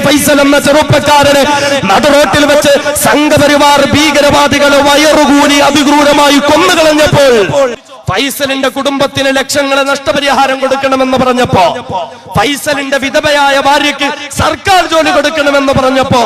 ഫൈസൽ എന്ന ചെറുപ്പക്കാരനെ നടുറോട്ടിൽ വെച്ച് സംഘപരിവാർ ഭീകരവാദികളെ വയറുകൂടി അതിക്രൂരമായി കൊന്നുകളഞ്ഞപ്പോൾ ഫൈസലിന്റെ കുടുംബത്തിന് ലക്ഷങ്ങളെ നഷ്ടപരിഹാരം കൊടുക്കണമെന്ന് പറഞ്ഞപ്പോ ഫൈസലിന്റെ വിധവയായ ഭാര്യയ്ക്ക് സർക്കാർ ജോലി കൊടുക്കണമെന്ന് പറഞ്ഞപ്പോ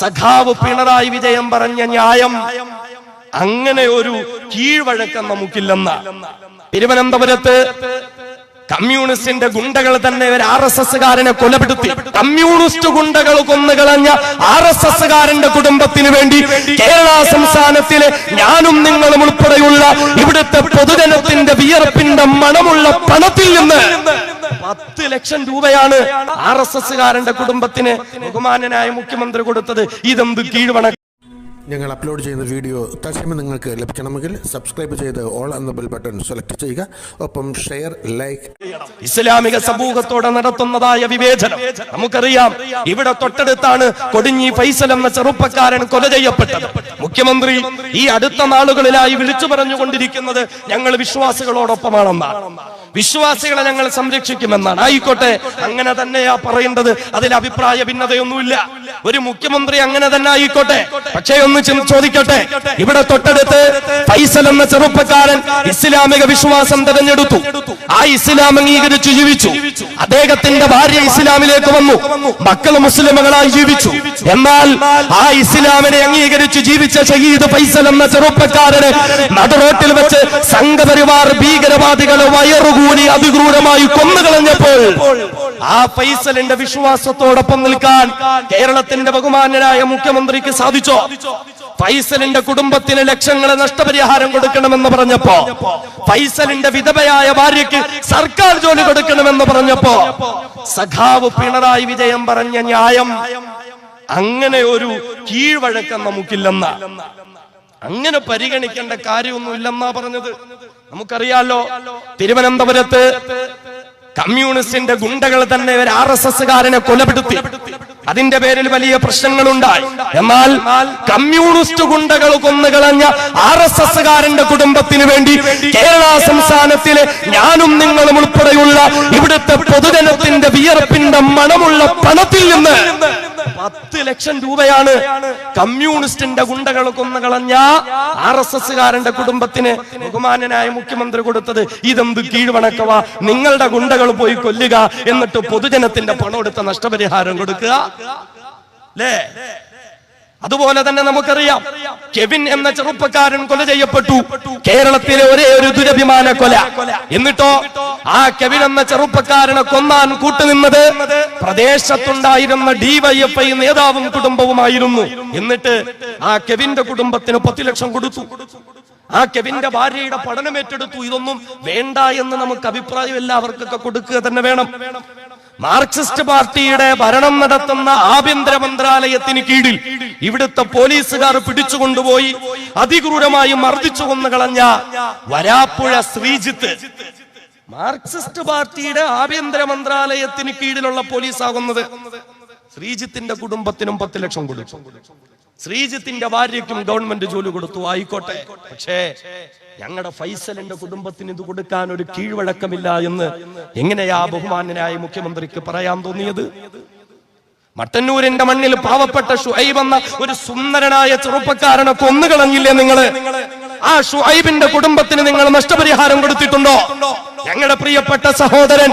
സഖാവ് പിണറായി വിജയൻ പറഞ്ഞ ന്യായം അങ്ങനെ ഒരു കീഴ്വഴക്കം നമുക്കില്ലെന്ന. തിരുവനന്തപുരത്ത് കമ്മ്യൂണിസ്റ്റിന്റെ ഗുണ്ടകൾ തന്നെ ഒരു ആർ എസ് എസ്സുകാരനെ കൊലപ്പെടുത്തി. കമ്മ്യൂണിസ്റ്റ് ഗുണ്ടകൾ കൊന്നുകളഞ്ഞ ആർ എസ് എസ്സുകാരന്റെ കുടുംബത്തിന് വേണ്ടി കേരള സംസ്ഥാനത്തിലെ ഞാനും നിങ്ങളും ഉൾപ്പെടെയുള്ള ഇവിടുത്തെ പൊതുജനത്തിന്റെ വിയർപ്പിന്റെ മണമുള്ള പണത്തിൽ നിന്ന് പത്ത് ലക്ഷം രൂപയാണ് ആർ എസ് എസ്സുകാരന്റെ കുടുംബത്തിന് ബഹുമാനനായ മുഖ്യമന്ത്രി കൊടുത്തത്. ഇതെന്ത് കീഴ്വണ ഞങ്ങൾ അപ്ലോഡ് ചെയ്യുന്ന വീഡിയോ തത്സമയം നിങ്ങൾക്ക് ലഭിക്കണമെങ്കിൽ സബ്സ്ക്രൈബ് ചെയ്ത് ഓൾ എന്ന ബെൽ ബട്ടൺ സെലക്ട് ചെയ്യുക. ഒപ്പം ഷെയർ ലൈക്ക് ഇസ്ലാമിക സമൂഹത്തോടെ നടത്തുന്നതായ വിവേചനം. നമുക്കറിയാം ഇവിടെ തൊട്ടടുത്താണ് കൊടിഞ്ഞി ഫൈസൽ എന്ന ചെറുപ്പക്കാരൻ കൊല ചെയ്യപ്പെട്ടത്. മുഖ്യമന്ത്രി ഈ അടുത്ത നാളുകളിലായി വിളിച്ചു പറഞ്ഞുകൊണ്ടിരിക്കുന്നത് ഞങ്ങൾ വിശ്വാസികളോടൊപ്പമാണെന്നാണ്. വിശ്വാസികളെ ഞങ്ങൾ സംരക്ഷിക്കുമെന്നാണ്. ആയിക്കോട്ടെ അങ്ങനെ തന്നെയാ പറയേണ്ടത്. അതിൽ അഭിപ്രായ ഭിന്നതയൊന്നുമില്ല. ഒരു മുഖ്യമന്ത്രി അങ്ങനെ തന്നെ ആയിക്കോട്ടെ. പക്ഷേ ഒന്ന് ചോദിക്കട്ടെ. ഇവിടെ തൊട്ടടുത്ത് ഫൈസൽ എന്ന ചെറുപ്പക്കാരൻ ഇസ്ലാമിക വിശ്വാസം തെരഞ്ഞെടുത്തു. ആ ഇസ്ലാം അംഗീകരിച്ചു ജീവിച്ചു. അദ്ദേഹത്തിന്റെ ഭാര്യ ഇസ്ലാമിലേക്ക് വന്നു. മക്കൾ മുസ്ലിമുകളായി ജീവിച്ചു. എന്നാൽ ആ ഇസ്ലാമിനെ അംഗീകരിച്ച് ജീവിച്ച ഷഹീദ് ഫൈസൽ എന്ന ചെറുപ്പക്കാരനെ നടുറോട്ടിൽ വെച്ച് സംഘപരിവാർ ഭീകരവാദികളെ വയറുകൂടി അതിക്രൂരമായി കൊന്നുകളഞ്ഞപ്പോൾ ആ ഫൈസലിന്റെ വിശ്വാസത്തോടൊപ്പം നിൽക്കാൻ കേരളത്തിന്റെ ബഹുമാന്യനായ മുഖ്യമന്ത്രിക്ക് സാധിച്ചോ? ഫൈസലിന്റെ കുടുംബത്തിന് ലക്ഷങ്ങളെ നഷ്ടപരിഹാരം കൊടുക്കണമെന്ന് പറഞ്ഞപ്പോ ഫൈസലിന്റെ വിധവയായ ഭാര്യയ്ക്ക് സർക്കാർ ജോലി കൊടുക്കണമെന്ന് പറഞ്ഞപ്പോ സഖാവ് പിണറായി വിജയൻ പറഞ്ഞ ന്യായം അങ്ങനെ ഒരു കീഴ്വഴക്കം നമുക്കില്ലെന്ന. അങ്ങനെ പരിഗണിക്കേണ്ട കാര്യമൊന്നുമില്ലെന്നാ പറഞ്ഞത്. നമുക്കറിയാലോ തിരുവനന്തപുരത്ത് കമ്മ്യൂണിസ്റ്റിന്റെ ഗുണ്ടകൾ തന്നെ ഒരു ആർ എസ് എസ്സുകാരനെ കൊലപ്പെടുത്തി. അതിന്റെ പേരിൽ വലിയ പ്രശ്നങ്ങളുണ്ടായി. എന്നാൽ കമ്മ്യൂണിസ്റ്റ് ഗുണ്ടകൾ കൊന്നുകളഞ്ഞ ആർ എസ് എസ്സുകാരന്റെ കുടുംബത്തിന് വേണ്ടി കേരള സംസ്ഥാനത്തിലെ ഞാനും നിങ്ങളും ഉൾപ്പെടെയുള്ള ഇവിടുത്തെ പൊതുജനത്തിന്റെ വിയർപ്പിന്റെ മണമുള്ള പണത്തിൽ നിന്ന് പത്ത് ലക്ഷം രൂപയാണ് കമ്മ്യൂണിസ്റ്റിന്റെ ഗുണ്ടകൾ കൊന്നു കളഞ്ഞ ആർ എസ് എസ്സുകാരന്റെ കുടുംബത്തിന് ബഹുമാനനായ മുഖ്യമന്ത്രി കൊടുത്തത് ഇതെന്ത് കീഴ്വണക്കവ? നിങ്ങളുടെ ഗുണ്ടകൾ പോയി കൊല്ലുക എന്നിട്ട് പൊതുജനത്തിന്റെ പണം എടുത്ത നഷ്ടപരിഹാരം കൊടുക്കുക. അല്ലേ അതുപോലെ തന്നെ നമുക്കറിയാം. കെവിൻ എന്ന ചെറുപ്പക്കാരൻ കൊല ചെയ്യപ്പെട്ടു. കേരളത്തിലെ ഒരേ ഒരു ദുരഭിമാന കൊല. എന്നിട്ടോ ആ കെവിൻ എന്ന ചെറുപ്പക്കാരനെ കൊന്നാൻ കൂട്ടുനിന്നത് പ്രദേശത്തുണ്ടായിരുന്ന ഡിവൈഎഫ്ഐ നേതാവും കുടുംബവുമായിരുന്നു. എന്നിട്ട് ആ കെവിന്റെ കുടുംബത്തിന് പത്ത് ലക്ഷം കൊടുത്തു. ആ കെവിന്റെ ഭാര്യയുടെ പഠനം ഏറ്റെടുത്തു. ഇതൊന്നും വേണ്ട എന്ന് നമുക്ക് അഭിപ്രായം എല്ലാവർക്കൊക്കെ കൊടുക്കുക തന്നെ വേണം. മാർക്സിസ്റ്റ് പാർട്ടിയുടെ ഭരണം നടത്തുന്ന ആഭ്യന്തര മന്ത്രാലയത്തിന് കീഴിൽ ഇവിടുത്തെ പോലീസുകാർ പിടിച്ചുകൊണ്ടുപോയി അതിക്രൂരമായി മർദ്ദിച്ചു കൊന്നു കളഞ്ഞ വരാപ്പുഴ ശ്രീജിത്ത്. മാർക്സിസ്റ്റ് പാർട്ടിയുടെ ആഭ്യന്തര മന്ത്രാലയത്തിന് കീഴിലുള്ള പോലീസാകുന്നത് ശ്രീജിത്തിന്റെ കുടുംബത്തിനും പത്ത് ലക്ഷം കൊടുത്തു. ശ്രീജിത്തിന്റെ ഭാര്യയ്ക്കും ഗവൺമെന്റ് ജോലി കൊടുത്തു ആയിക്കോട്ടെ. പക്ഷേ ഞങ്ങളുടെ ഫൈസലിന്റെ കുടുംബത്തിന് ഇത് കൊടുക്കാൻ ഒരു കീഴ്വഴക്കമില്ല എന്ന് എങ്ങനെയാ ബഹുമാന്യനായ മുഖ്യമന്ത്രിക്ക് പറയാൻ തോന്നിയത്? മട്ടന്നൂരിന്റെ മണ്ണിൽ പാവപ്പെട്ട ഷുഹൈബ് എന്ന ഒരു സുന്ദരനായ ചെറുപ്പക്കാരനെ കൊന്നുകളഞ്ഞില്ലേ നിങ്ങൾ? ആ ഷുഹൈബിന്റെ കുടുംബത്തിന് നിങ്ങൾ നഷ്ടപരിഹാരം കൊടുത്തിട്ടുണ്ടോ? ഞങ്ങളുടെ പ്രിയപ്പെട്ട സഹോദരൻ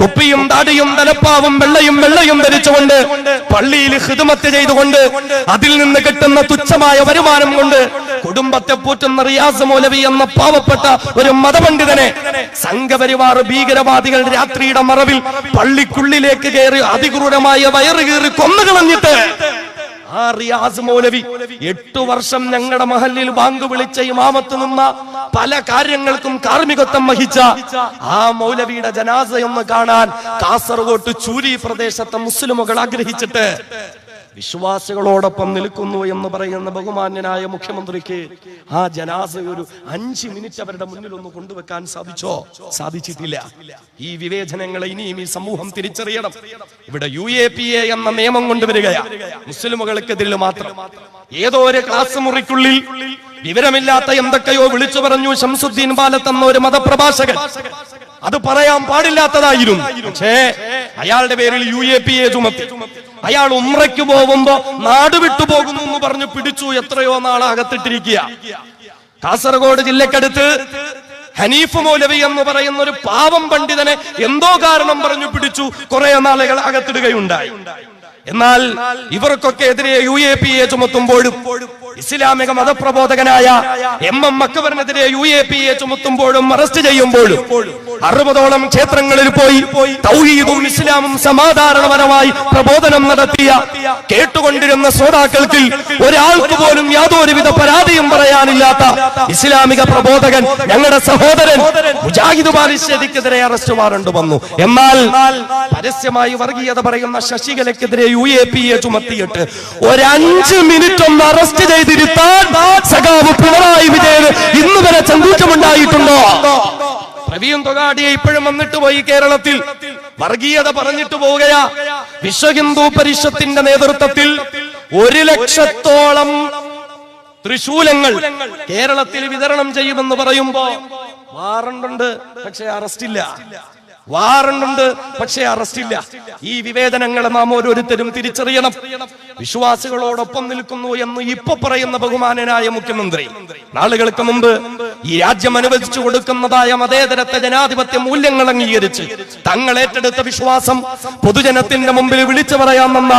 തുപ്പിയും താടിയും തലപ്പാവും വെള്ളയും വെള്ളയും ധരിച്ചുകൊണ്ട് പള്ളിയിൽ ഹിതുമത്ത് ചെയ്തുകൊണ്ട് അതിൽ നിന്ന് കിട്ടുന്ന തുച്ഛമായ വരുമാനം കൊണ്ട് കുടുംബത്തെ പൂറ്റുന്ന റിയാസ് മൗലവി എന്ന പാവപ്പെട്ട ഒരു മതപണ്ഡിതനെ സംഘപരിവാർ ഭീകരവാദികൾ രാത്രിയുടെ മറവിൽ പള്ളിക്കുള്ളിലേക്ക് കയറി അതിക്രൂരമായ വയറ് കീറി കൊന്നുകളഞ്ഞിട്ട് ആ റിയാസ് മൗലവി. എട്ടു വർഷം ഞങ്ങളുടെ മഹലിൽ ബാങ്ക് വിളിച്ച ഇമാമത്ത് നിന്ന പല കാര്യങ്ങൾക്കും കാർമ്മികത്വം വഹിച്ച ആ മൗലവിയുടെ ജനാസയൊന്ന് കാണാൻ കാസർഗോട്ട് ചൂരി പ്രദേശത്തെ മുസ്ലിമുകൾ ആഗ്രഹിച്ചിട്ട് വിശ്വാസികളോടൊപ്പം നിൽക്കുന്നു എന്ന് പറയുന്ന ബഹുമാന്യനായ മുഖ്യമന്ത്രിക്ക് ആ ജനാസ ഒരു അഞ്ച് മിനിറ്റ് അവരുടെ മുന്നിൽ ഒന്ന് കൊണ്ടുവെക്കാൻ സാധിച്ചോ? സാധിച്ചിട്ടില്ല. ഈ വിവേചനങ്ങളെ ഇനിയും ഈ സമൂഹം തിരിച്ചറിയണം. ഇവിടെ യു എ പി എ എന്ന നിയമം കൊണ്ടുവരികയാണ് മുസ്ലിമുകൾക്കെതിരിൽ മാത്രം. ഏതോ ഒരു ക്ലാസ് മുറിക്കുള്ളിൽ വിവരമില്ലാത്ത എന്തൊക്കെയോ വിളിച്ചു പറഞ്ഞു ശംസുദ്ദീൻ ബാലത്ത് എന്ന ഒരു മതപ്രഭാഷകൻ. അത് പറയാൻ പാടില്ലാത്തതായിരുന്നു. പക്ഷേ അയാളുടെ പേരിൽ യു എ പി എ ചുമത്തി. അയാൾ ഉമ്രയ്ക്ക് പോകുമ്പോ നാട് വിട്ടു പോകുന്നു എന്ന് പറഞ്ഞ് പിടിച്ചു എത്രയോ നാൾ അകത്തിട്ടിരിക്കുക കാസർഗോഡ് ജില്ലക്കടുത്ത് ഹനീഫ് മൗലവി എന്ന് പറയുന്ന ഒരു പാവം പണ്ഡിതനെ എന്തോ കാരണം പറഞ്ഞു പിടിച്ചു. കുറെ നാളുകൾ അകത്തിടുകയുണ്ടായി. എന്നാൽ ഇവർക്കൊക്കെ എതിരെ യു എ പി എ ചുമത്തുമ്പോഴും ഇസ്ലാമിക മതപ്രബോധകനായ എം എം അക്ബറിനെതിരെ യു എ പി എ ചുമത്തുമ്പോഴും അറസ്റ്റ് ചെയ്യുമ്പോഴും അറുപതോളം ക്ഷേത്രങ്ങളിൽ പോയി തൗഹീദും ഇസ്ലാമും സമാധാനപരമായി പ്രബോധനം നടത്തിയ കേട്ടുകൊണ്ടിരുന്ന ശ്രോതാക്കൾക്ക് ഒരാൾക്ക് പോലും യാതൊരുവിധ പരാതിയും പറയാനില്ലാത്ത ഇസ്ലാമിക പ്രബോധകൻ ഞങ്ങളുടെ സഹോദരൻ മുജാഹിദ് ബാലിശ്ശേരിക്കെതിരെ അറസ്റ്റ് വാറണ്ട് വന്നു. എന്നാൽ പരസ്യമായി വർഗീയത പറയുന്ന ശശികലയ്ക്കെതിരെ യു എ പി എ ചുമത്തിയിട്ട് ഒരഞ്ച് മിനിറ്റ് ഒന്ന് അറസ്റ്റ് ചെയ്തിരുത്താൻ സഖാവ് പിണറായി വിജയൻ ഇന്ന് വരെ ചങ്കൂറ്റമുണ്ടായിട്ടുണ്ടോ? പ്രവീൺ തൊഗാടിയെ ഇപ്പോഴും വന്നിട്ട് പോയി കേരളത്തിൽ. വർഗീയത പറഞ്ഞിട്ട് പോവുകയാ. വിശ്വ ഹിന്ദു പരിഷത്തിന്റെ നേതൃത്വത്തിൽ ഒരു ലക്ഷത്തോളം ത്രിശൂലങ്ങൾ കേരളത്തിൽ വിതരണം ചെയ്യുമെന്ന് പറയുമ്പോ വാറണ്ടുണ്ട് പക്ഷെ അറസ്റ്റില്ല. വാറണ്ടുണ്ട് പക്ഷെ അറസ്റ്റില്ല. ഈ വിവേദനങ്ങളെ നാം ഓരോരുത്തരും തിരിച്ചറിയണം. വിശ്വാസികളോടൊപ്പം നിൽക്കുന്നു എന്ന് ഇപ്പൊ പറയുന്ന ബഹുമാനനായ മുഖ്യമന്ത്രി. നാളുകൾക്ക് മുമ്പ് ഈ രാജ്യം അനുവദിച്ചു കൊടുക്കുന്നതായ മതേതരത്തെ ജനാധിപത്യ മൂല്യങ്ങൾ അംഗീകരിച്ച് തങ്ങൾ ഏറ്റെടുത്ത വിശ്വാസം പൊതുജനത്തിന്റെ മുമ്പിൽ വിളിച്ചു പറയാമെന്ന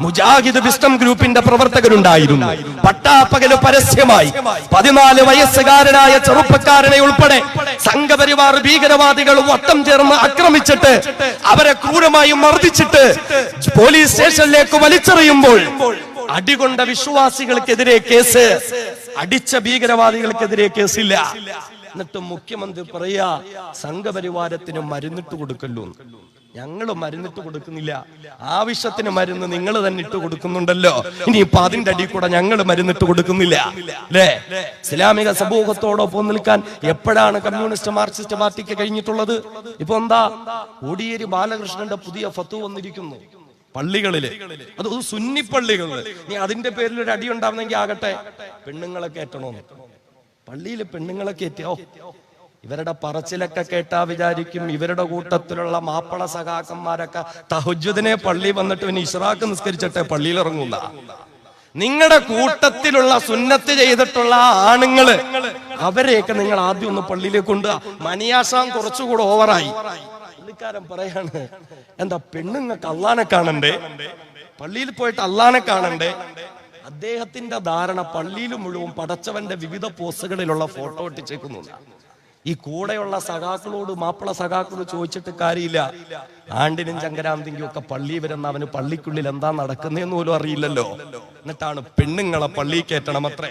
മുജാഹിദ് വിസ്റ്റം ഗ്രൂപ്പിന്റെ പ്രവർത്തകരുണ്ടായിരുന്നു. പട്ടാപ്പകൽ പരസ്യമായി പതിനാല് വയസ്സുകാരനായ ചെറുപ്പക്കാരനെ ഉൾപ്പെടെ സംഘപരിവാർ ഭീകരവാദികൾ വട്ടം ചേർന്ന് ആക്രമിച്ചിട്ട് അവരെ ക്രൂരമായി മർദ്ദിച്ചിട്ട് പോലീസ് സ്റ്റേഷനിലേക്ക് വലിച്ചെറിയുമ്പോൾ അടികൊണ്ട വിശ്വാസികൾക്കെതിരെ കേസ് അടിച്ച ഭീകരവാദികൾക്കെതിരെ കേസില്ല. എന്നിട്ട് മുഖ്യമന്ത്രി പറയാ സംഘപരിവാരത്തിന് മരുന്നിട്ട് കൊടുക്കല്ലോ ഞങ്ങൾ മരുന്നിട്ട് കൊടുക്കുന്നില്ല. ആവശ്യത്തിന് മരുന്ന് നിങ്ങൾ തന്നെ ഇട്ട് കൊടുക്കുന്നുണ്ടല്ലോ. ഇനിയിപ്പൊ അതിന്റെ അടി കൂടെ ഞങ്ങൾ മരുന്നിട്ട് കൊടുക്കുന്നില്ല. അല്ലേ? ഇസ്ലാമിക സമൂഹത്തോടൊപ്പം നിൽക്കാൻ എപ്പോഴാണ് കമ്മ്യൂണിസ്റ്റ് മാർക്സിസ്റ്റ് പാർട്ടിക്ക് കഴിഞ്ഞിട്ടുള്ളത്? ഇപ്പൊ എന്താ? കോടിയേരി ബാലകൃഷ്ണന്റെ പുതിയ ഫത്തു വന്നിരിക്കുന്നു. പള്ളികളിൽ. അത് സുന്നി പള്ളികളിൽ. നീ അതിന്റെ പേരിൽ ഒരു അടി ഉണ്ടാവുന്നെങ്കിൽ ആകട്ടെ. പെണ്ണുങ്ങളെ കയറ്റണോന്ന് പള്ളിയിൽ പെണ്ണുങ്ങളെ കയറ്റിയോ ഇവരുടെ പറച്ചിലൊക്കെ കേട്ടാ വിചാരിക്കും ഇവരുടെ കൂട്ടത്തിലുള്ള മാപ്പള സഖാക്കന്മാരൊക്കെ തഹജുദിനെ പള്ളി വന്നിട്ട് പിന്നെ ഇസ്രാക്ക് നിസ്കരിച്ചിട്ടെ പള്ളിയിൽ ഇറങ്ങുന്ന നിങ്ങളുടെ കൂട്ടത്തിലുള്ള സുന്നത്ത് ചെയ്തിട്ടുള്ള ആണുങ്ങൾ അവരെയൊക്കെ നിങ്ങൾ ആദ്യം ഒന്ന് പള്ളിയിലേക്ക് കൊണ്ടുക മനിയാസം കുറച്ചുകൂടെ ഓവറായി പുള്ളിക്കാരൻ പറയാണ് എന്താ പെണ്ണുങ്ങൾക്ക് അള്ളാനെ കാണണ്ടേ? പള്ളിയിൽ പോയിട്ട് അള്ളാനെ കാണണ്ടേ? അദ്ദേഹത്തിന്റെ ധാരണ പള്ളിയിൽ മുഴുവൻ പടച്ചവന്റെ വിവിധ പോസ്റ്റുകളിലുള്ള ഫോട്ടോ ഒട്ടിച്ചേക്കുന്നു ഈ കൂടെയുള്ള സഖാക്കളോട് മാപ്പിള സഖാക്കളോട് ചോദിച്ചിട്ട് കാര്യമില്ല. ആണ്ടിനും ചങ്കരാന്തിക്കും ഒക്കെ പള്ളി വരുന്ന അവന് പള്ളിക്കുള്ളിൽ എന്താ നടക്കുന്നതെന്ന് പോലും അറിയില്ലല്ലോ. എന്നിട്ടാണ് പെണ്ണുങ്ങളെ പള്ളി കയറ്റണമത്രേ